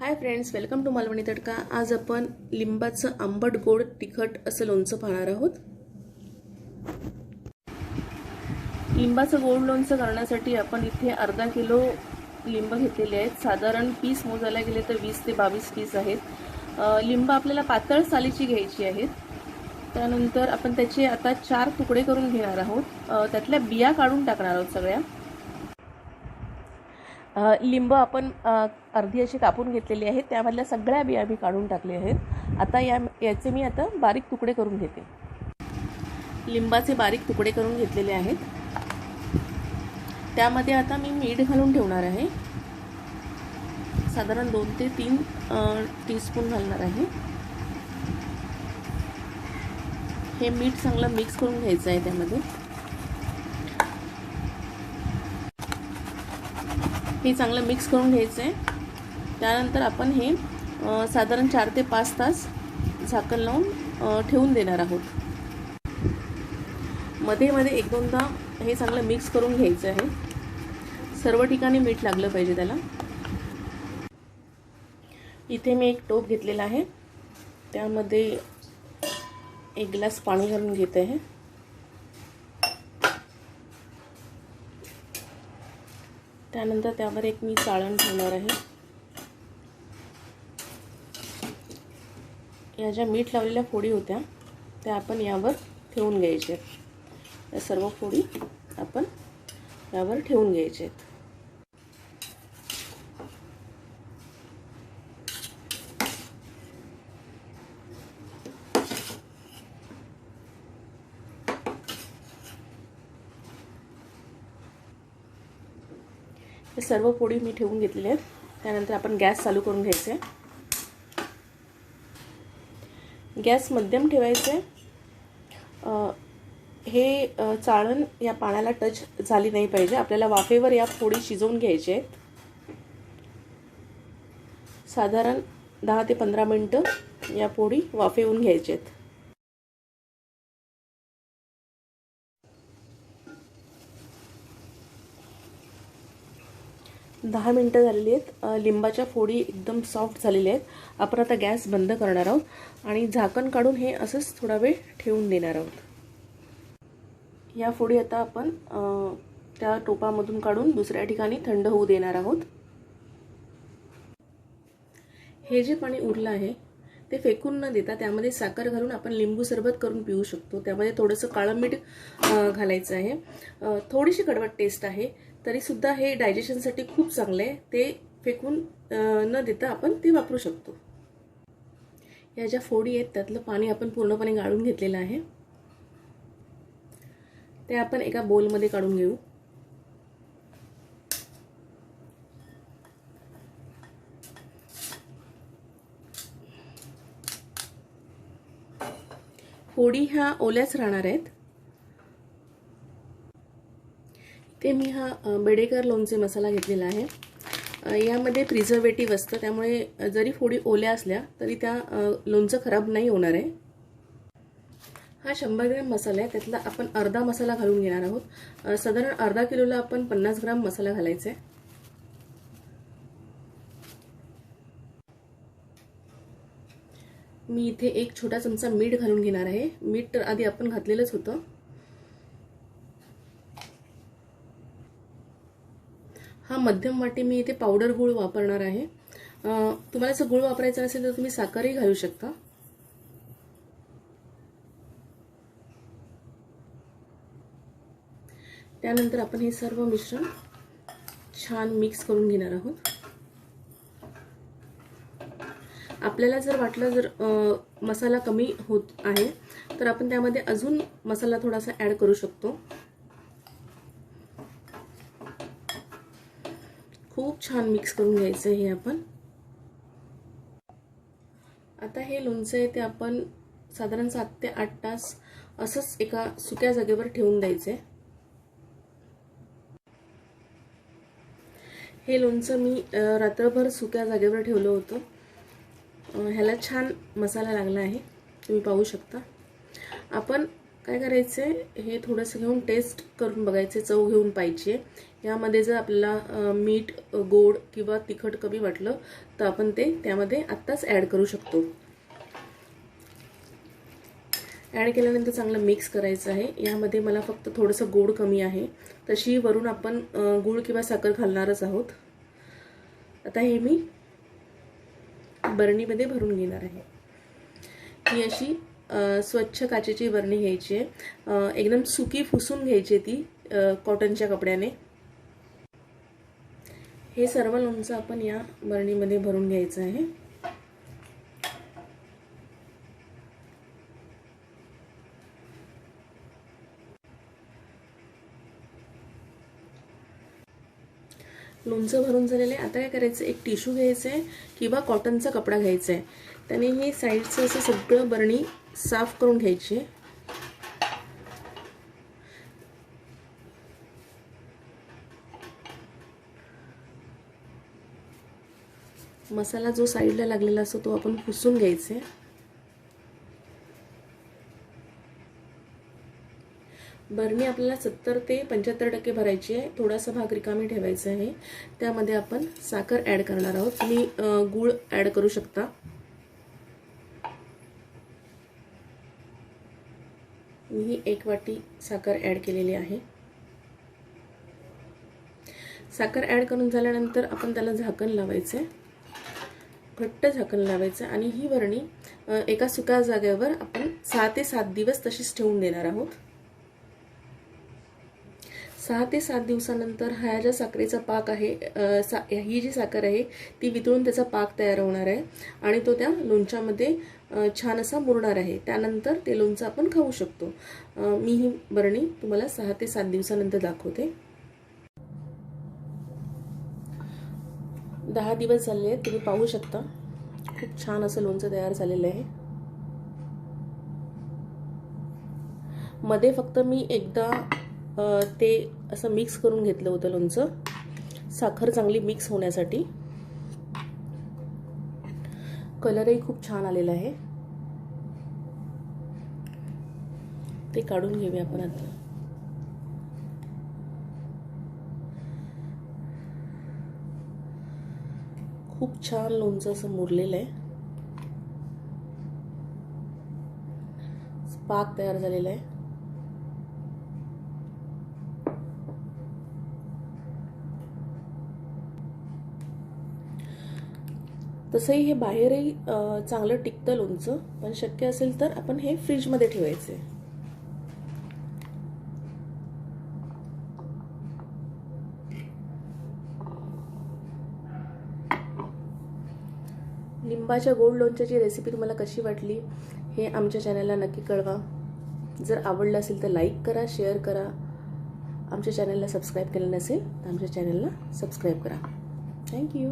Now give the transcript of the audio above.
Hi friends welcome to Malvani Tadka आज आपण लिंबाचं आंबट गोड तिखट असं लोणचं पाहणार आहोत. लिंबाचं गोड लोणचं करण्यासाठी आपण इथे अर्धा किलो लिंब घेतलेले आहेत. साधारण पीस मोजायला गेले तर वीस ते बावीस पीस आहेत. लिंब आपल्याला पातळ सालीची घ्यायची आहेत. त्यानंतर आपण त्याचे आता चार तुकडे करून घेणार आहोत. त्यातल्या बिया काढून टाकणार आहोत सगळ्या. लिंब आपण अर्धी अशी कापून घेतलेली आहे. त्यामधल्या सगळ्या बिया मी काढून टाकले आहेत. आता या याचे मी आता बारीक तुकडे करून घेते. लिंबाचे बारीक तुकडे करून घेतलेले आहेत. त्यामध्ये आता मी मीठ घालून ठेवणार आहे. साधारण दोन ते तीन टीस्पून घालणार आहे. हे मीठ चांगलं मिक्स करून घ्यायचं आहे त्यामध्ये. हे चांगलं मिक्स करून घ्यायचं आहे त्यानंतर आपण हे साधारण चार ते पाच तास झाकण लावून ठेवून देणार आहोत. मध्ये मध्ये एक दोनदा हे चांगलं मिक्स करून घ्यायचं आहे. सर्व ठिकाणी मीठ लागलं पाहिजे त्याला. इथे मी एक टोप घेतलेला आहे. त्यामध्ये एक ग्लास पाणी घालून घेते आहे. त्यानंतर त्यावर एक मी चाळण ठेवणार आहे. या ज्या मीठ लावलेल्या फोडी होत्या त्या आपण यावर ठेवून घ्यायच्या या सर्व फोडी आपण यावर ठेवून घ्यायच्या आहेत. हे सर्व पोळी मी ठेवून घेतलेल्या आहेत. त्यानंतर आपण गॅस चालू करून घ्यायचे. गॅस मध्यम ठेवायचे. हे चाळण या पाण्याला टच झाली नाही पाहिजे. आपल्याला वाफेवर या पोळी शिजवून घ्यायचे आहेत. साधारण दहा ते पंधरा मिनटं या पोळी वाफेवून घ्यायचे आहेत. दहा मिनटं झालेली आहेत. लिंबाच्या फोडी एकदम सॉफ्ट झालेल्या आहेत. आपण आता गॅस बंद करणार आहोत आणि झाकण काढून हे असंच थोडा वेळ ठेवून देणार आहोत. या फोडी आता आपण त्या टोपामधून काढून दुसऱ्या ठिकाणी थंड होऊ देणार आहोत. हे जे पाणी उरलं आहे ते फेकून न देता त्यामध्ये साखर घालून आपण लिंबू सरबत करून पिऊ शकतो. त्यामध्ये थोडंसं काळं मीठ घालायचं आहे. थोडीशी कडवट टेस्ट आहे. तरीसुद्धा हे डायजेशनसाठी खूप चांगलं आहे. ते फेकून न देता आपण ते वापरू शकतो. या ज्या फोडी आहेत त्यातलं पाणी आपण पूर्णपणे गाळून घेतलेलं आहे. ते आपण एका बोलमध्ये काढून घेऊ. फोडी ह्या ओल्याच राहणार आहेत. ते मी हा बेडेकर लोणचे मसाला घेतलेला आहे. यामध्ये प्रिझर्वेटिव्ह असतं. त्यामुळे जरी फोडी ओल्या असल्या तरी त्या लोणचं खराब नाही होणार आहे. हा शंभर ग्रॅम मसाला आहे. त्यातला आपण अर्धा मसाला घालून घेणार आहोत. साधारण अर्धा किलोला आपण पन्नास ग्राम मसाला घालायचा आहे. मी इथे एक छोटा चमचा मीठ घालून घेणार आहे. मीठ तर आधी आपण घातलेलंच होतं. हा मध्यम वाटी मी इथे पावडर गूळ वापरणार आहे. तुम्हाला जर गूळ वापरायचा असेल तर तुम्ही साखरही घालू शकता. त्यानंतर आपण हे सर्व मिश्रण छान मिक्स करून घेणार आहोत. आपल्याला जर वाटलं जर मसाला कमी होत आहे तर आपण त्यामध्ये अजून मसाला थोडासा ॲड करू शकतो. खूप छान मिक्स करून घ्यायचं हे आपण. आता हे लोणचं आहे ते आपण साधारण सात ते आठ तास असंच एका सुक्या जागेवर ठेवून द्यायचं आहे हे लोणचं मी रात्रभर सुक्या जागेवर ठेवलं होतं. ह्याला छान मसाला लागला आहे. तुम्ही पाहू शकता. आपण काय करायचं आहे हे थोडंसं घेऊन टेस्ट करून बघायचे चव घेऊन पाहिजे. यामध्ये जर आपल्याला मीठ गोड किंवा तिखट कमी वाटलं तर आपण ते त्यामध्ये आत्ताच ॲड करू शकतो. ॲड केल्यानंतर चांगलं मिक्स करायचं आहे. यामध्ये मला फक्त थोडंसं गोड कमी आहे. तशी वरून आपण गूळ किंवा साखर घालणारच आहोत. आता हे मी बरणीमध्ये भरून घेणार आहे. ही अशी स्वच्छ काचेची बरणी घ्यायची आहे. एकदम सुकी फुसून घ्यायची आहे ती कॉटनच्या कपड्याने. हे सर्व लोणचं आपण या बरणीमध्ये भरून घ्यायचं आहे. लोणचं भरून झालेलं आहे आता काय करायचं एक टिश्यू घ्यायचं आहे किंवा कॉटनचा कपडा घ्यायचा आहे त्याने हे साईडचं असं सगळं बरणी साफ करून घ्यायची. आहे मसाला जो साईडला लागलेला असतो तो आपण पुसून घ्यायचे. बरणी आपल्याला सत्तर ते पंच्याहत्तर टक्के भरायची आहे. थोडासा भाग रिकामी ठेवायचा आहे. त्यामध्ये आपण साखर ॲड करणार आहोत. तुम्ही गूळ ॲड करू शकता. मी ही एक वाटी साखर ॲड केलेली आहे. साखर ॲड करून झाल्यानंतर आपण त्याला झाकण लावायचं. आहे घट्ट झाकण लावायचं आणि ही बरणी एका सुक्या जागेवर आपण सहा ते सात दिवस तशीच ठेवून देणार आहोत. सहा ते सात दिवसानंतर हा ज्या साखरेचा पाक आहे सा ही जी साखर आहे ती वितळून त्याचा पाक तयार होणार आहे आणि तो त्या लोणच्यामध्ये छान असा मुरणार आहे. त्यानंतर ते लोणचं आपण खाऊ शकतो. मी ही बरणी तुम्हाला सहा ते सात दिवसानंतर दाखवते. दहा दिवस झाले आहेत तुम्ही पाहू शकता. खूप छान असं लोणचं तयार झालेलं आहे. मध्ये फक्त मी एकदा ते असं मिक्स करून घेतलं होतं लोणचं. साखर चांगली मिक्स होण्यासाठी. कलरही खूप छान आलेला आहे. ते काढून घेऊया आपण आता. खूप छान लोणचं असं मुरलेलं आहे. पाक तयार झालेला आहे. तसंही हे बाहेरही चांगलं टिकतं लोणचं. पण शक्य असेल तर आपण हे फ्रीजमध्ये ठेवायचे. लिंबाच्या गोड लोणच्याची रेसिपी तुम्हाला कशी वाटली हे आमच्या चॅनलला नक्की कळवा. जर आवडलं असेल तर लाईक करा शेअर करा. आमच्या चॅनलला सबस्क्राईब केलं नसेल तर आमच्या चॅनलला सबस्क्राईब करा. थँक्यू